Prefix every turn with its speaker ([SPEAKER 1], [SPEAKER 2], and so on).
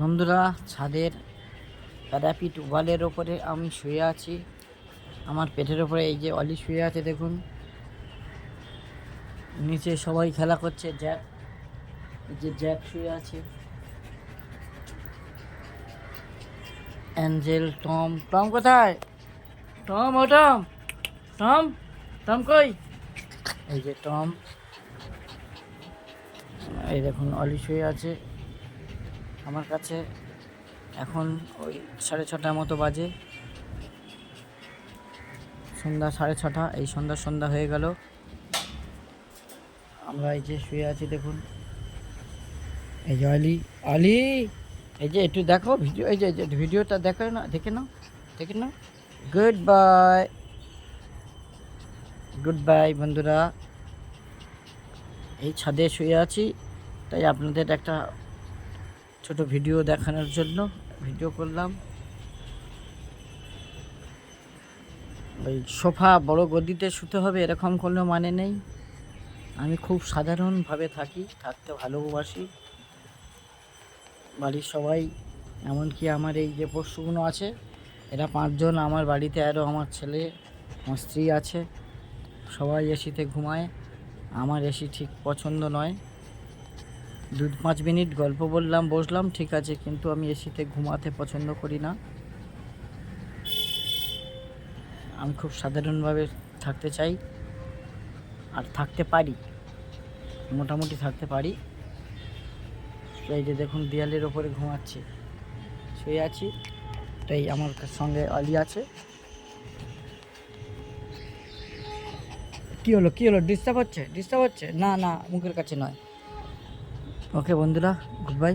[SPEAKER 1] বন্ধুরা, ছাদের প্যারাপিট ওয়ালের ওপরে আমি শুয়ে আছি। আমার পেটের ওপরে এই যে অলি শুয়ে আছে, দেখুন। নিচে সবাই খেলা করছে, জ্যাক। এই যে জ্যাক শুয়ে আছে। Angel, Tom. টম কোথায়? টম, ও টম। টম টম কই? এই যে টম। এই দেখুন, অলি শুয়ে আছে। আমার কাছে এখন ওই সাড়ে ছটার মতো বাজে। সন্ধ্যা সাড়ে ছটা, এই সন্ধ্যা সন্ধ্যা হয়ে গেল। আমরা এই যে শুয়ে আছি, দেখুন। এই যে অলি অলি এই যে একটু দেখো ভিডিও, এই যে এই যে ভিডিওটা দেখো না, দেখে নাও দেখে নাও। গুড বাই গুড বাই বন্ধুরা। এই ছাদে শুয়ে আছি, তাই আপনাদের একটা ছোট ভিডিও দেখানোর জন্য ভিডিও করলাম। ওই সোফা বড় গদিতে শুতে হবে এরকম কোনো মানে নেই। আমি খুব সাধারণভাবে থাকি, থাকতে ভালোবাসি। বাড়ির সবাই, এমনকি আমার এই যে পশুগুলো আছে, এরা পাঁচজন, আমার বাড়িতে আরও আমার ছেলে, আমার স্ত্রী আছে। সবাই এসিতে ঘুমায়। আমার এসি ঠিক পছন্দ নয়। দু পাঁচ মিনিট গল্প বললাম, বসলাম, ঠিক আছে, কিন্তু আমি এসিতে ঘুমাতে পছন্দ করি না। আমি খুব সাধারণভাবে থাকতে চাই, আর থাকতে পারি, মোটামুটি থাকতে পারি। এই যে দেখুন, দেয়ালের ওপরে ঘুমাচ্ছি, শুয়ে আছি, তাই আমার সঙ্গে অলি আছে। কী হলো কী হলো? ডিস্টার্ব হচ্ছে? ডিস্টার্ব হচ্ছে? না না, মুখের কাছে নয়। ওকে বন্ধুরা গুড বাই